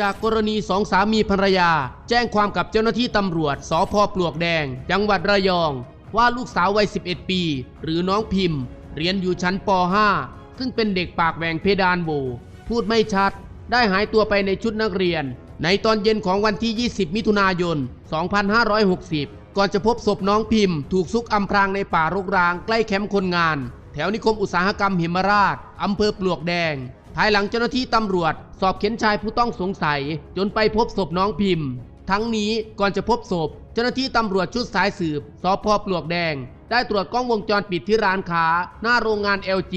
จากกรณีสองสามีภรรยา แจ้งความกับเจ้าหน้าที่ตำรวจสพปลวกแดง จังหวัดระยอง ว่าลูกสาววัย 11 ปี หรือน้องพิมพ์ เรียนอยู่ชั้นป .5 ซึ่งเป็นเด็กปากแหว่งเพดานโหวพูดไม่ชัด ได้หายตัวไปในชุดนักเรียน ในตอนเย็นของวันที่ 20 มิถุนายน 2560 ก่อนจะพบศพน้องพิมพ์ ถูกซุกอำพรางในป่ารกร้างใกล้แคมป์คนงาน แถวนิคมอุตสาหกรรมหิมราชอำเภอปลวกแดงายหลังเจ้าหน้าที่ตำรวจ สอบเข็นชายผู้ต้องสงสัย จนไปพบศพน้องพิมพ์ ทั้งนี้ก่อนจะพบศพ เจ้าหน้าที่ตำรวจชุดสายสืบสพปลวกแดง ได้ตรวจกล้องวงจรปิดที่ร้านค้า หน้าโรงงาน LG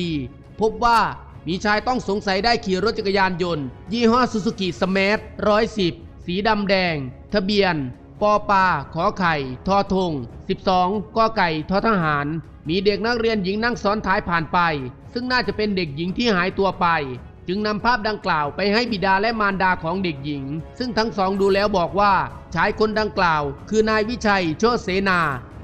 พบว่ามีชายต้องสงสัยได้ขี่รถจักรยานยนต์ ยี่ห้อซูซูกิสมาร์ทร้อยสิบสีดำแดง ทะเบียน ปอปาขอไข่ ทอทง 12กอไก่ทอทหาร มีเด็กนักเรียนหญิงนั่งซ้อนท้ายผ่านไป ซึ่งน่าจะเป็นเด็กหญิงที่หายตัวไป จึงนำภาพดังกล่าวไปให้บิดาและมารดาของเด็กหญิง ซึ่งทั้งสองดูแล้วบอกว่าชายคนดังกล่าว คือนายวิชัยโชติเสนา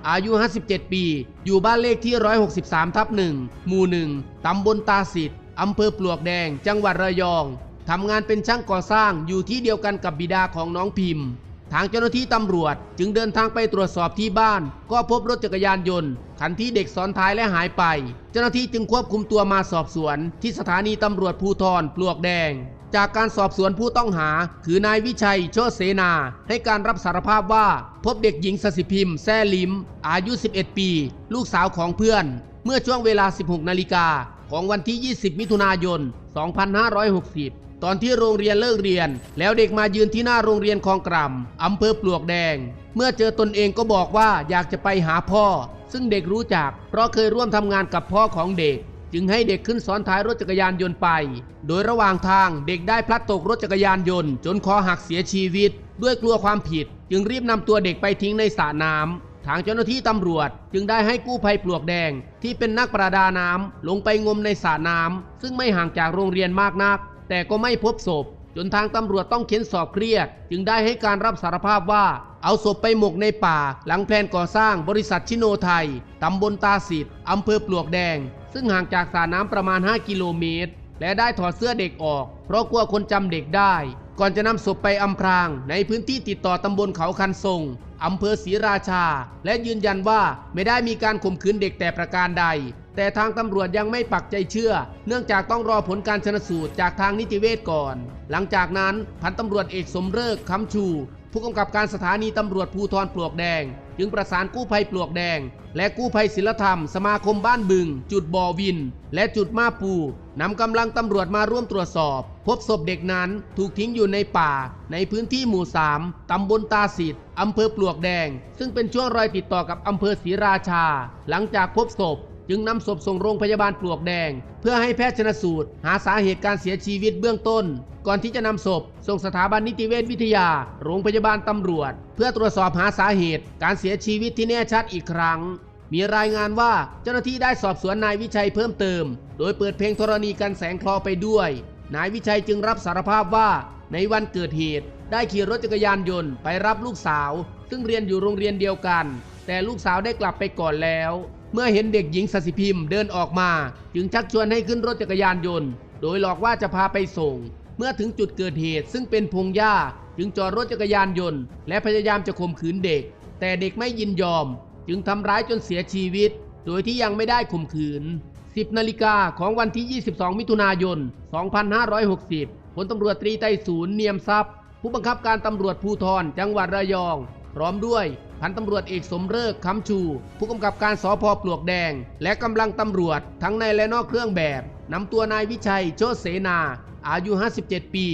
อายุ 57 ปี อยู่บ้านเลขที่ 163 ทับ1หมู่1ตำบลตาสิทธิ์อำเภอปลวกแดง จังหวัดระยองทำงานเป็นช่างก่อสร้างอยู่ที่เดียวกันกับบิดาของน้องพิมพ์ ทางเจ้าหน้าที่ตำรวจจึงเดินทางไปตรวจสอบที่บ้าน ก็พบรถจักรยานยนต์คันที่เด็กซ้อนท้ายและหายไป เจ้าหน้าที่จึงควบคุมตัวมาสอบสวน ที่สถานีตำรวจภูธรปลวกแดง จากการสอบสวนผู้ต้องหา คือนายวิชัยโชติเสนา ให้การรับสารภาพว่า พบเด็กหญิงสสิพิมพ์แซ่ลิม อายุ 11 ปี ลูกสาวของเพื่อน เมื่อช่วงเวลา 16 นาฬิกาของวันที่ 20 มิถุนายน 2560 ตอนที่โรงเรียนเลิกเรียน แล้วเด็กมายืนที่หน้าโรงเรียนคลองกร่ำอำเภอปลวกแดง เมื่อเจอตนเองก็บอกว่าอยากจะไปหาพ่อ ซึ่งเด็กรู้จัก เพราะเคยร่วมทำงานกับพ่อของเด็ก จึงให้เด็กขึ้นซ้อนท้ายรถจักรยานยนต์ไป โดยระหว่างทางเด็กได้พลัดตกรถจักรยานยนต์ จนคอหักเสียชีวิต ด้วยกลัวความผิด จึงรีบนำตัวเด็กไปทิ้งในสระน้ำทางเจ้าหน้าที่ตำรวจจึงได้ให้กู้ภัยปลวกแดง ที่เป็นนักประดาน้ำลงไปงมในสระน้ำซึ่งไม่ห่างจากโรงเรียนมากนัก แต่ก็ไม่พบศพ จนทางตำรวจต้องเค้นสอบเครียด จึงได้ให้การรับสารภาพว่า เอาศพไปหมกในป่า หลังแผนก่อสร้างบริษัทชิโนไทยตำบลตาสิทธิ์อำเภอปลวกแดง ซึ่งห่างจากสระน้ำประมาณ 5 กิโลเมตร และได้ถอดเสื้อเด็กออก เพราะกลัวคนจำเด็กได้ ก่อนจะนำศพไปอำพราง ในพื้นที่ติดต่อตำบลเขาคันทรงอำเภอศรีราชา และยืนยันว่าไม่ได้มีการข่มขืนเด็กแต่ประการใด แต่ทางตำรวจยังไม่ปักใจเชื่อ เนื่องจากต้องรอผลการชนสูตรจากทางนิติเวชก่อน หลังจากนั้นพันตำรวจเอกสมเริกคำชู ผู้กำกับการสถานีตำรวจภูธรปลวกแดง จึงประสานกู้ภัยปลวกแดง และกู้ภัยศิลธรรม สมาคมบ้านบึง จุดบ่อวิน และจุดมาปูนำกำลังตำรวจมาร่วมตรวจสอบ พบศพเด็กนั้นถูกทิ้งอยู่ในป่า ในพื้นที่หมู่ 3 ตำบลตาสิทธิ์อำเภอปลวกแดง ซึ่งเป็นช่วงรอยติดต่อกับอำเภอศรีราชา หลังจากพบศพ จึงนำศพส่งโรงพยาบาลปลวกแดง เพื่อให้แพทย์ชนสูตร หาสาเหตุการเสียชีวิตเบื้องต้น ก่อนที่จะนำศพ ส่งสถาบันนิติเวชวิทยา โรงพยาบาลตำรวจ เพื่อตรวจสอบหาสาเหตุ การเสียชีวิตที่แน่ชัดอีกครั้ง มีรายงานว่าเจ้าหน้าที่ได้สอบสวนนายวิชัยเพิ่มเติม โดยเปิดเพลงธรณีกันแสงคลอไปด้วย นายวิชัยจึงรับสารภาพว่าในวันเกิดเหตุ ได้ขี่รถจักรยานยนต์ไปรับลูกสาว ซึ่งเรียนอยู่โรงเรียนเดียวกัน แต่ลูกสาวได้กลับไปก่อนแล้ว เมื่อเห็นเด็กหญิงสสิพิมพ์เดินออกมา จึงชักชวนให้ขึ้นรถจักรยานยนต์ โดยหลอกว่าจะพาไปส่ง เมื่อถึงจุดเกิดเหตุซึ่งเป็นพงหญ้า จึงจอดรถจักรยานยนต์ และพยายามจะข่มขืนเด็ก แต่เด็กไม่ยินยอม จึงทำร้ายจนเสียชีวิต โดยที่ยังไม่ได้ข่มขืน 10 นาฬิกาของวันที่ 22 มิถุนายน 2560พลตำรวจตรีไต้ศูนย์เนียมทรัพย์ ผู้บังคับการตำรวจภูธรจังหวัดระยอง พร้อมด้วย พันตำรวจเอกสมเริกคำชู ผู้กำกับการสพปลวกแดง และกำลังตำรวจทั้งในและนอกเครื่องแบบนำตัวนายวิชัยโชติเสนา อายุ 57 ปี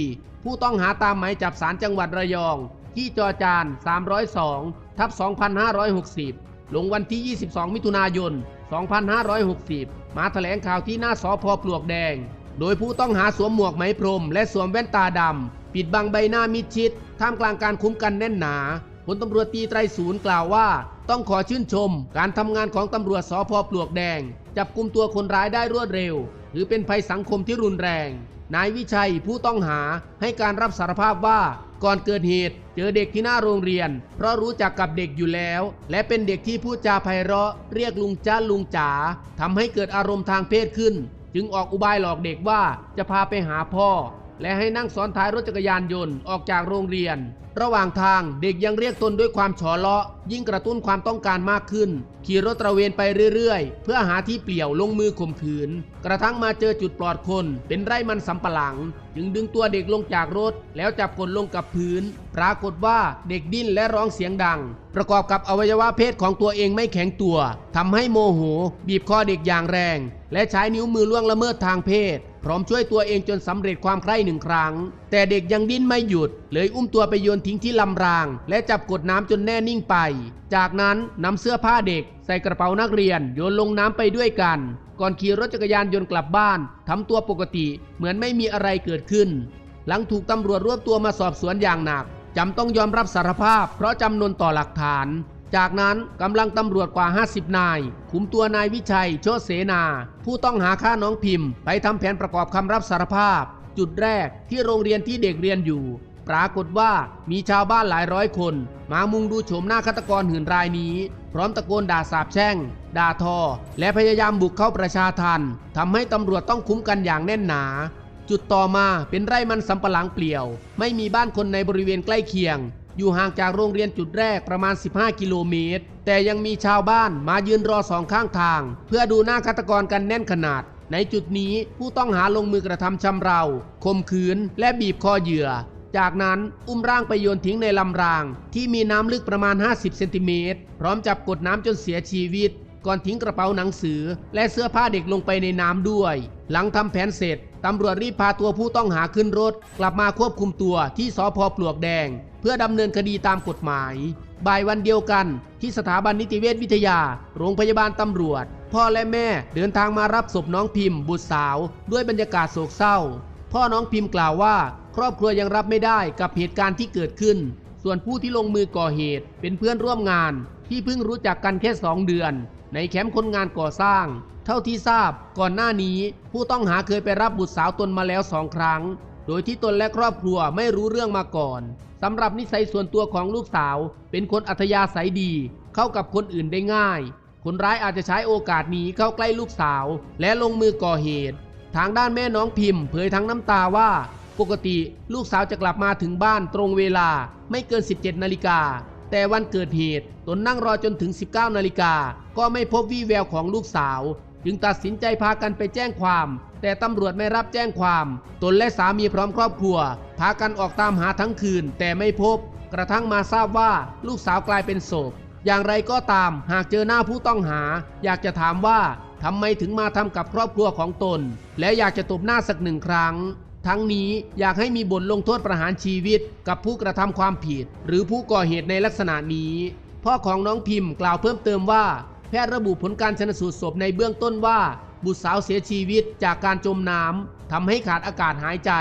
ผู้ต้องหาตามหมายจับสารจังหวัดระยอง ที่จอจาน 302 ทับ 2560 ลงวันที่ 22 มิถุนายน 2560 มาแถลงข่าวที่หน้าสพปลวกแดง โดยผู้ต้องหาสวมหมวกไหมพรม และสวมแว่นตาดำปิดบังใบหน้ามิดชิด ท่ามกลางการคุ้มกันแน่นหนา พลตำรวจตีไตรศูนย์กล่าวว่า ต้องขอชื่นชม การทำงานของตำรวจสพปลวกแดง จับกลุ่มตัวคนร้ายได้รวดเร็วถือเป็นภัยสังคมที่รุนแรง นายวิชัยผู้ต้องหาให้การรับสารภาพว่า ก่อนเกิดเหตุ เจอเด็กที่หน้าโรงเรียน เพราะรู้จักกับเด็กอยู่แล้ว และเป็นเด็กที่พูดจาไพเราะ เรียกลุงจ้าลุงจ๋าทำให้เกิดอารมณ์ทางเพศขึ้น จึงออกอุบายหลอกเด็กว่าจะพาไปหาพ่อ และให้นั่งซ้อนท้ายรถจักรยานยนต์ออกจากโรงเรียน ระหว่างทางเด็กยังเรียกตนด้วยความฉอเลาะ ยิ่งกระตุ้นความต้องการมากขึ้น ขี่รถตระเวนไปเรื่อยๆ เพื่อหาที่เปลี่ยวลงมือข่มขืน กระทั่งมาเจอจุดปลอดคน เป็นไร่มันสำปะหลัง จึงดึงตัวเด็กลงจากรถ แล้วจับกดลงกับพื้น ปรากฏว่าเด็กดิ้นและร้องเสียงดัง ประกอบกับอวัยวะเพศของตัวเองไม่แข็งตัวทำให้โมโห บีบคอเด็กอย่างแรง และใช้นิ้วมือล่วงละเมิดทางเพศ พร้อมช่วยตัวเองจนสำเร็จความใคร่หนึ่งครั้ง แต่เด็กยังดิ้นไม่หยุด เลยอุ้มตัวไปโยนทิ้งที่ลำราง และจับกดน้ำจนแน่นิ่งไป จากนั้นนำเสื้อผ้าเด็ก ใส่กระเป๋านักเรียนโยนลงน้ำไปด้วยกัน ก่อนขี่รถจักรยานยนต์กลับบ้านทำตัวปกติเหมือนไม่มีอะไรเกิดขึ้น หลังถูกตำรวจรวบตัวมาสอบสวนอย่างหนักจำต้องยอมรับสารภาพ เพราะจำนวนต่อหลักฐาน จากนั้นกำลังตำรวจกว่า 50 นาย คุมตัวนายวิชัยโชเสนา ผู้ต้องหาฆ่าน้องพิมพ์ ไปทำแผนประกอบคำรับสารภาพ จุดแรกที่โรงเรียนที่เด็กเรียนอยู่ ปรากฏว่ามีชาวบ้านหลายร้อยคน มามุงดูโฉมหน้าฆาตกรหื่นรายนี้ พร้อมตะโกนด่าสาบแช่ง ด่าทอ และพยายามบุกเข้าประชาทันทำให้ตำรวจต้องคุ้มกันอย่างแน่นหนาจุดต่อมาเป็นไร่มันสำปะหลังเปลี่ยว ไม่มีบ้านคนในบริเวณใกล้เคียง อยู่ห่างจากโรงเรียนจุดแรกประมาณ 15 กิโลเมตร แต่ยังมีชาวบ้านมายืนรอสองข้างทาง เพื่อดูหน้าฆาตกรกันแน่นขนาด ในจุดนี้ผู้ต้องหาลงมือกระทำชำเราข่มขืน และบีบคอเหยื่อ จากนั้นอุ้มร่างไปโยนทิ้งในลำราง ที่มีน้ำลึกประมาณ 50 เซนติเมตร พร้อมจับกดน้ำจนเสียชีวิต ก่อนทิ้งกระเป๋าหนังสือ และเสื้อผ้าเด็กลงไปในน้ำด้วย หลังทำแผนเสร็จตำรวจรีบพาตัวผู้ต้องหาขึ้นรถ กลับมาควบคุมตัวที่สพปลวกแดง พื่อดำเนินคดีตามกฎหมาย บ่ายวันเดียวกันที่สถาบันนิติเวชวิทยา โรงพยาบาลตำรวจ พ่อและแม่เดินทางมารับศพน้องพิมพ์ บุตรสาว ด้วยบรรยากาศโศกเศร้า พ่อน้องพิมพ์กล่าวว่า ครอบครัวยังรับไม่ได้กับเหตุการณ์ที่เกิดขึ้น ส่วนผู้ที่ลงมือก่อเหตุ เป็นเพื่อนร่วมงาน ที่เพิ่งรู้จักกันแค่สองเดือน ในแคมป์คนงานก่อสร้าง เท่าที่ทราบ ก่อนหน้านี้ ผู้ต้องหาเคยไปรับบุตรสาวตนมาแล้วสองครั้ง โดยที่ตนและครอบครัวไม่รู้เรื่องมาก่อนสำหรับนิสัยส่วนตัวของลูกสาว เป็นคนอัธยาศัยดี เข้ากับคนอื่นได้ง่าย คนร้ายอาจจะใช้โอกาสนี้เข้าใกล้ลูกสาว และลงมือก่อเหตุ ทางด้านแม่น้องพิมพ์เผยทั้งน้ำตาว่า ปกติลูกสาวจะกลับมาถึงบ้านตรงเวลาไม่เกิน 17 นาฬิกา แต่วันเกิดเหตุตนนั่งรอจนถึง 19 นาฬิกาก็ไม่พบวี่แววของลูกสาว จึงตัดสินใจพากันไปแจ้งความ แต่ตำรวจไม่รับแจ้งความ ตนและสามีพร้อมครอบครัว พากันออกตามหาทั้งคืน แต่ไม่พบ กระทั่งมาทราบว่าลูกสาวกลายเป็นศพ อย่างไรก็ตาม หากเจอหน้าผู้ต้องหา อยากจะถามว่าทำไมถึงมาทำกับครอบครัวของตน และอยากจะตบหน้าสักหนึ่งครั้ง ทั้งนี้อยากให้มีบทลงโทษประหารชีวิต กับผู้กระทำความผิด หรือผู้ก่อเหตุในลักษณะนี้ พ่อของน้องพิมพ์กล่าวเพิ่มเติมว่า แพทย์ระบุผลการชนสูตรศพในเบื้องต้นว่า บุตรสาวเสียชีวิตจากการจมน้ำทำให้ขาดอากาศหายใจ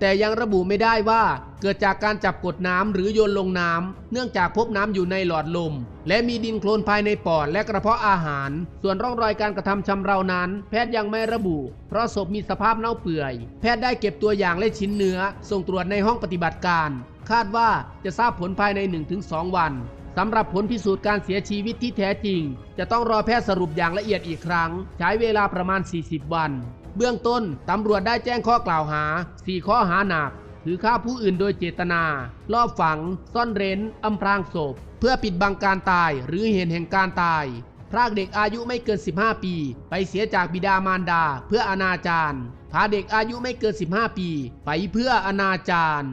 แต่ยังระบุไม่ได้ว่าเกิดจากการจับกดน้ำหรือโยนลงน้ำเนื่องจากพบน้ำอยู่ในหลอดลม และมีดินโคลนภายในปอดและกระเพาะอาหาร ส่วนร่องรอยการกระทำชำเรานั้น แพทย์ยังไม่ระบุ เพราะศพมีสภาพเน่าเปื่อย แพทย์ได้เก็บตัวอย่างและชิ้นเนื้อ ส่งตรวจในห้องปฏิบัติการ คาดว่าจะทราบผลภายใน 1-2 วัน สำหรับผลพิสูจน์การเสียชีวิตที่แท้จริง จะต้องรอแพทย์สรุปอย่างละเอียดอีกครั้ง ใช้เวลาประมาณ 40 วัน เบื้องต้นตำรวจได้แจ้งข้อกล่าวหา 4 ข้อหาหนักคือฆ่าผู้อื่นโดยเจตนา ลอบฝัง ซ่อนเร้น อำพรางศพ เพื่อปิดบังการตายหรือเหตุแห่งการตาย พรากเด็กอายุไม่เกิน 15 ปี ไปเสียจากบิดามารดา เพื่ออนาจารพาเด็กอายุไม่เกิน 15 ปี ไปเพื่ออนาจาร